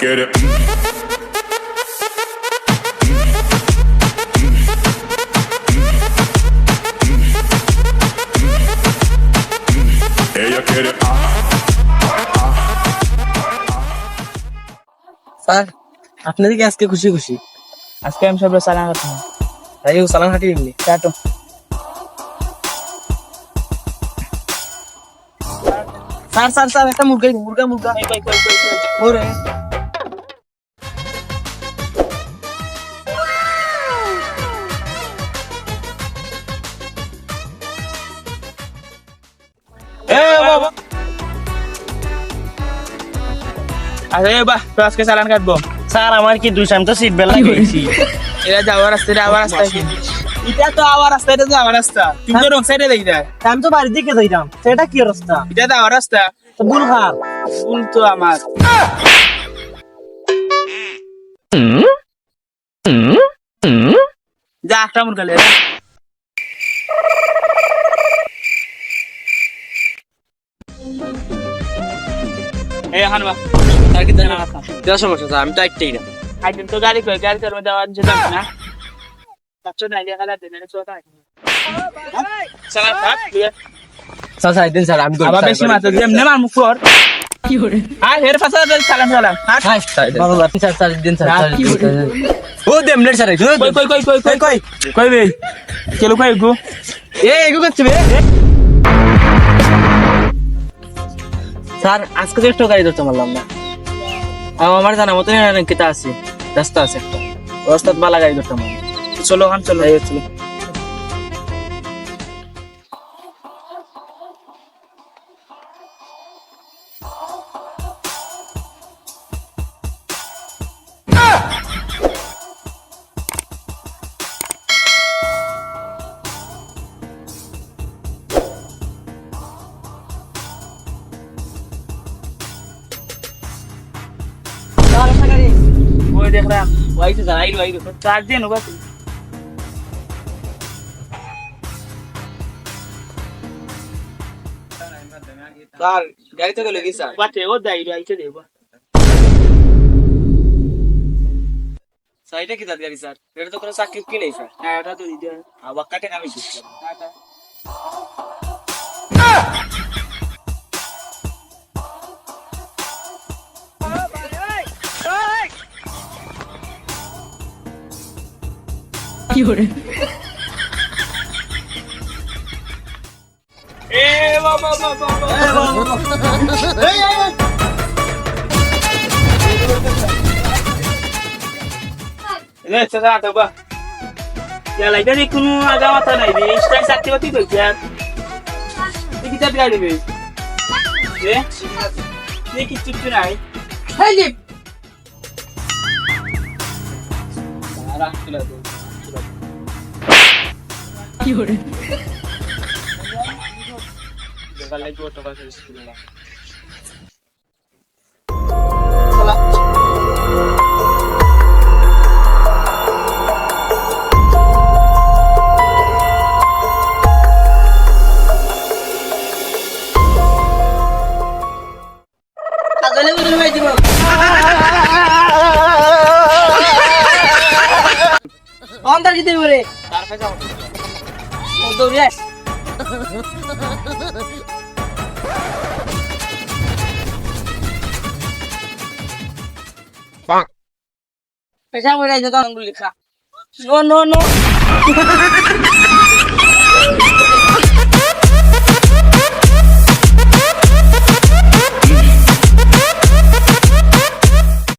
quiere. Ella quiere. Sir, আপনাদের কি আজকে খুশি খুশি আজকে আমি সব চালান করতে তাই ও সালাম হাঁটি এমনি চাটো। স্যার স্যার স্যার, একটা মুরগা মুরগা মুরগা। ওরে। আরে বাহ তো আজকে চালান কাটবো। স্যার আমার কি দুই সাম তো সিট বেল্ট লাগিয়েছি। এটা যাওয়ার রাস্তা এটা আবার রাস্তা কি এটা তো আবার রাস্তা এটা তো আমার রাস্তা তুমি তো রং সাইডে দেখি আমি তো বাড়ির দিকে যাইতাম সেটা কি রাস্তা এটা তো আমার রাস্তা তো ভুল খার ভুল তো আমার। যা একটা মুরগা লে। এই হানবা আর কি জানা কথা দেওয়া সমস্যা স্যার আমি তো একটাই না। আইটেম তো গাড়ি কই গাড়ি তোর মধ্যে আওয়াজ যেতাম না। বাচ্চা নাই দেখা যাচ্ছে না চোটা চালা থাক স্যার স্যার দিন স্যার আমি আবার বেশি মাত্র দিয়ে এমনি মার মুখ পর কি করে? আর হের পাশে চালান চালান হাট বাবা বাবা স্যার স্যার স্যার স্যার দিন, স্যার। ও দেম নেট স্যার কই কই কই কই কই? কই কই? বে কেলো কই গো এ এগু করছে বে। স্যার, আজকে তো একটু গাড়ি ধরতে পারলাম না। আম- আমার জানা মতো কিতা আছে, রাস্তা আছে একটা। রাস্তাত বালা গাড়ি ধরতে পারলাম। চলো হান চলো। এই চলো ওই দেখ রা ওই তো যাই ওই তো চার দিন হোগা স্যার গাড়ি তো গেলে কি স্যার বাতে ও দাই রাইতে দেব স্যার এটা কি গাড়ি স্যার? এটা তো কোনো চাকরি কি নেই স্যার। হ্যাঁ এটা তো দিতে আবার কাটে আমি দিচ্ছি আগা মাথা নাই রে স্টাইল সাথে বাতি তো यार তুই কি চাট গাড়ি বে রে তুই কি চুপ নাই হাই লিপ রাখ চলা তো কি হরে দেখা লাগবে তো বাসে স্কুলে আগলে বলে ভাই দিব অন্তর কি দিবি রে তার কাছে দৌড়ে পেশা বলে যেত অঙ্গুলি খা নো নো নো।